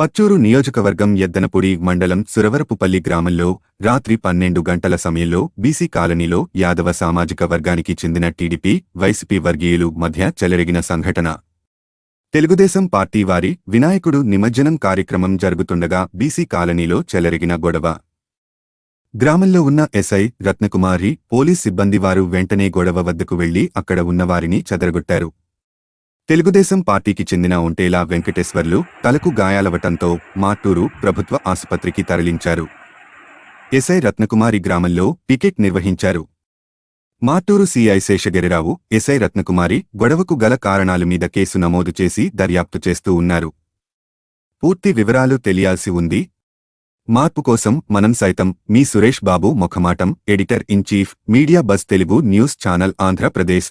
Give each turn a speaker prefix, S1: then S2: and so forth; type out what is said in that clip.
S1: పచ్చూరు నియోజకవర్గం ఎద్దనపూడి మండలం సురవరపుపల్లి గ్రామంలో రాత్రి పన్నెండు గంటల సమయంలో బీసీ కాలనీలో యాదవ సామాజిక వర్గానికి చెందిన టీడీపీ వైసీపీ వర్గీయులు మధ్య చెలరిగిన సంఘటన. తెలుగుదేశం పార్టీ వారి వినాయకుడు నిమజ్జనం కార్యక్రమం జరుగుతుండగా బీసీ కాలనీలో చెలరిగిన గొడవ. గ్రామంలో ఉన్న ఎస్ఐ రత్నకుమారి పోలీస్ సిబ్బంది వారు వెంటనే గొడవ వద్దకు వెళ్ళి అక్కడ ఉన్నవారిని చెదరగొట్టారు. తెలుగుదేశం పార్టీకి చెందిన ఒంటేలా వెంకటేశ్వర్లు తలకు గాయాలవటంతో మాటూరు ప్రభుత్వ ఆసుపత్రికి తరలించారు. ఎస్ఐ రత్నకుమారి గ్రామంలో పికెట్ నిర్వహించారు. మాటూరు సీఐ శేషగిరిరావు ఎస్ఐ రత్నకుమారి గొడవకు గల కారణాల మీద కేసు నమోదు చేసి దర్యాప్తు చేస్తూ ఉన్నారు. పూర్తి వివరాలు తెలియాల్సి ఉంది. మార్పు కోసం మనం సైతం మీ Suresh Babu Mukhamatam editor in chief media bus Telugu news channel Andhra Pradesh.